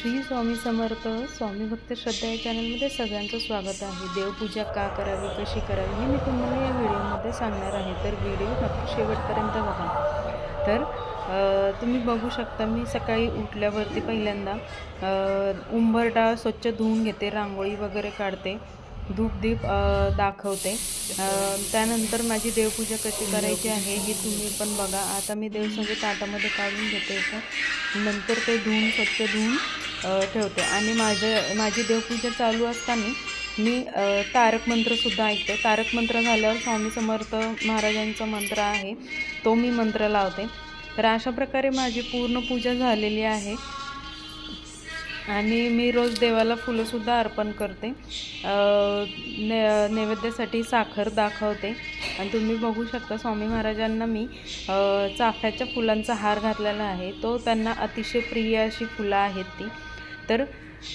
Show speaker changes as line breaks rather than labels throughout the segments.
श्री स्वामी समर्थ स्वामी भक्त श्रद्धा या चॅनलमध्ये सगळ्यांचं स्वागत आहे. देवपूजा का करावी कशी करावी हे मी तुम्हाला या व्हिडिओमध्ये सांगणार आहे. तर व्हिडिओ नक्की शेवटपर्यंत बघा. तर तुम्ही बघू शकता मी सकाळी उठल्यावरती पहिल्यांदा उंबरटा स्वच्छ धुवून घेते रांगोळी वगैरे काढते धूपदीप दाखवते. त्यानंतर माझी देवपूजा कशी करायची आहे ही तुम्ही पण बघा. आता मी देवसंगी ताटामध्ये काढून घेते असं नंतर ते धुवून स्वच्छ धुवून ठेवते. आणि माझं माझी देवपूजा चालू असताना मी तारक मंत्रसुद्धा ऐकते. तारक मंत्र झाल्यावर स्वामी समर्थ महाराजांचा मंत्र आहे. तो मी मंत्र लावते. तर अशा प्रकारे माझी पूर्ण पूजा झालेली आहे. आणि मी रोज देवाला फुलंसुद्धा अर्पण करते. ने नैवेद्यासाठी साखर दाखवते. आणि तुम्ही बघू शकता स्वामी महाराजांना मी चाफ्याच्या फुलांचा हार घातलेला आहे. तो त्यांना अतिशय प्रिय अशी फुलं आहेत ती. तर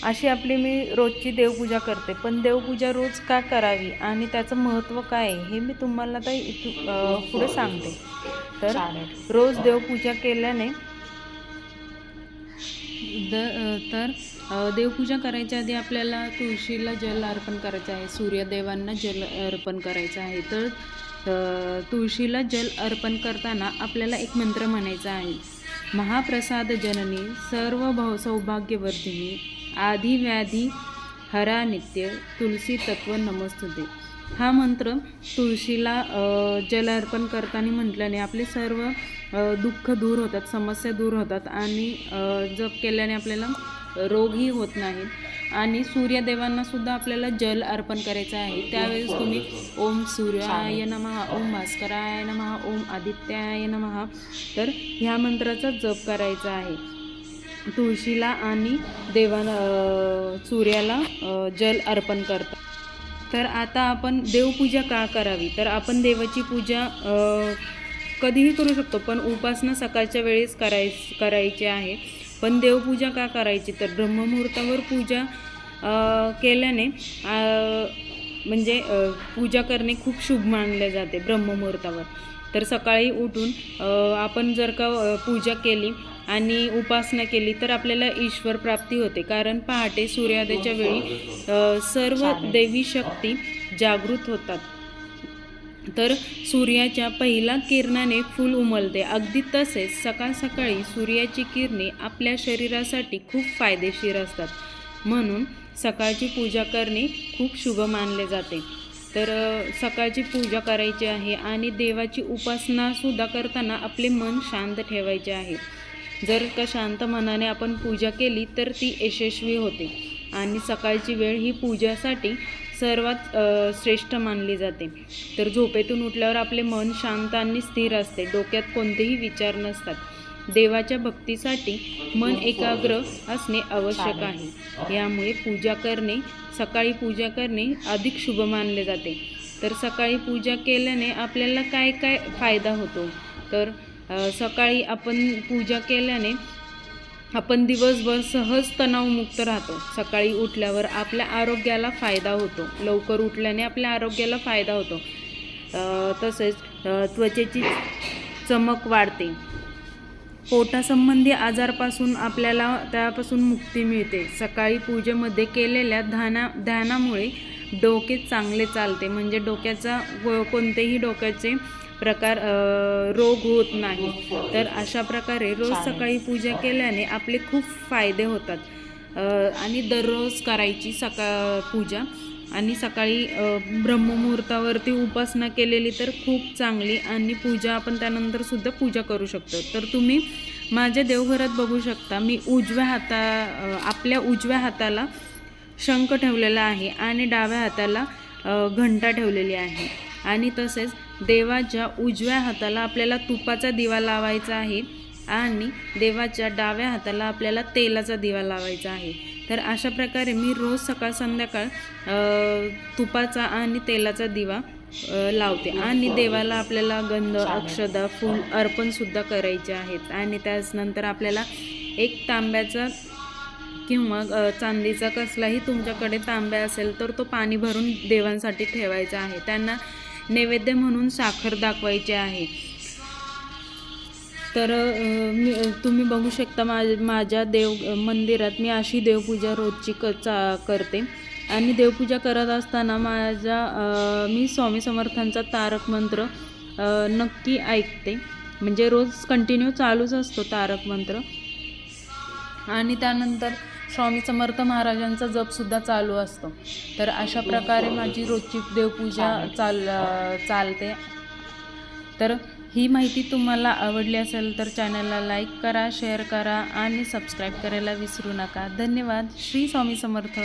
अशी आपली मी रोजची देवपूजा करते. पण देवपूजा रोज का करावी आणि त्याचं महत्त्व काय आहे हे मी तुम्हाला आता इथू पुढे सांगते. तर रोज देवपूजा केल्याने द तर देवपूजा करायच्या आधी आपल्याला तुळशीला जल अर्पण करायचं आहे सूर्यदेवांना जल अर्पण करायचं आहे. तर तर तुळशीला जल अर्पण करताना आपल्याला एक मंत्र म्हणायचा आहे. महाप्रसाद जननी सर्व भव सौभाग्यवर्धिनी आधी व्याधी हरा नित्य तुलसी तत्व नमस्तुते. हा मंत्र तुळशीला जल अर्पण करताना म्हटल्याने आपले सर्व दुःख दूर होतात समस्या दूर होतात आणि जप केल्याने आपल्याला रोगही होत नाहीत. आणि सूर्यदेवांना सुद्धा आपल्याला जल अर्पण करायचं आहे. त्यावेळेस तुम्ही ओम सूर्याय नमहा ओम भास्कराय नमहा ओम आदित्याय नमहा तर ह्या मंत्राचा जप करायचा आहे. तुळशीला आणि देवाला सूर्याला जल अर्पण करतात तर आता आपण देवपूजा का करावी? तर आपण देवाची पूजा कधीही करू शकतो पण उपासना सकाळच्या वेळेस कराय करायची आहे. पण देवपूजा का करायची? तर ब्रह्ममुहूर्तावर पूजा केल्याने म्हणजे पूजा करणे खूप शुभ मानले जाते ब्रह्ममुहूर्तावर. तर सकाळी उठून आपण जर का पूजा केली आणि उपासना केली तर आपल्याला ईश्वर प्राप्ती होते. कारण पहाटे सूर्योदयाच्या वेळी सर्व देवी शक्ती जागृत होतात. तर सूर्याच्या पहिल्या किरणाने फूल उमलते. अगदी तसेच सकाळ सकाळी सूर्याची किरणे आपल्या शरीरासाठी खूप फायदेशीर असतात. म्हणून सकाळची पूजा करणे खूप शुभ मानले जाते. तर सकाळची पूजा करायची आहे आणि देवाची उपासनासुद्धा करताना आपले मन शांत ठेवायचे आहे. जर का शांत मनाने आपण पूजा केली तर ती यशस्वी होते. आणि सकाळची वेळ ही पूजासाठी सर्वात श्रेष्ठ मानली जाते. तर झोपेतून उठल्यावर आपले मन शांत आणि स्थिर असते. डोक्यात कोणतेही विचार नसतात. देवाच्या भक्तीसाठी मन एकाग्र असणे आवश्यक आहे. यामुळे पूजा करणे सकाळी पूजा करणे अधिक शुभ मानले जाते. तर सकाळी पूजा केल्याने आपल्याला काय काय फायदा होतो? तर सकाळी आपण पूजा केल्याने आपण दिवसभर सहज तणावमुक्त राहतो. सकाळी उठल्यावर आपल्या आरोग्याला फायदा होतो. लवकर उठल्याने आपल्या आरोग्याला फायदा होतो. तसेच त्वचेची चमक वाढते. पोटासंबंधी आजारपासून आपल्याला त्यापासून मुक्ती मिळते. सकाळी पूजेमध्ये केलेल्या ध्याना ध्यानामुळे डोके चांगले चालते. म्हणजे डोक्याचा व कोणतेही डोक्याचे प्रकार रोग होत नाही. तर अशा प्रकारे रोज सकाळी पूजा केल्याने आपले खूप फायदे होतात. आणि दररोज करायची सकाळ पूजा. आणि सकाळी ब्रह्ममुहूर्तावरती उपासना केलेली तर खूप चांगली. आणि पूजा आपण त्यानंतर सुद्धा पूजा करू शकतो. तर तुम्ही माझ्या देवघरात बघू शकता. मी उजव्या हाता आपल्या उजव्या हाताला शंख ठेवलेला आहे आणि डाव्या हाताला घंटा ठेवलेली आहे. आणि तसेच देवाच्या उजव्या हाताला आपल्याला तुपाचा दिवा लावायचा आहे आणि देवाच्या डाव्या हाताला आपल्याला तेलाचा दिवा लावायचा आहे. तर अशा प्रकारे मी रोज सकाळ संध्याकाळ तुपाचा आणि तेलाचा दिवा लावते. आणि देवाला आपल्याला गंध अक्षदा फूल अर्पणसुद्धा करायचे आहेत. आणि त्याचनंतर आपल्याला एक तांब्याचा किंवा चांदीचा कसलाही तुमच्याकडे तांब्या असेल तर तो पाणी भरून देवांसाठी ठेवायचा आहे. त्यांना नैवेद्य म्हणून साखर दाखवायची आहे. तर मी तुम्ही बघू शकता माझ माझ्या देव मंदिरात मी अशी देवपूजा रोजची क चा करते. आणि देवपूजा करत असताना माझ्या मी स्वामी समर्थांचा तारक मंत्र नक्की ऐकते. म्हणजे रोज कंटिन्यू चालूच असतो तारक मंत्र. आणि त्यानंतर स्वामी समर्थ महाराजांचा जपसुद्धा चालू असतो. तर अशा प्रकारे माझी रोजची देवपूजा चाल चालते. तर ही माहिती तुम्हाला आवडली असेल तर चॅनलला लाईक करा शेअर करा आणि सबस्क्राईब करायला विसरू नका. धन्यवाद. श्री स्वामी समर्थ.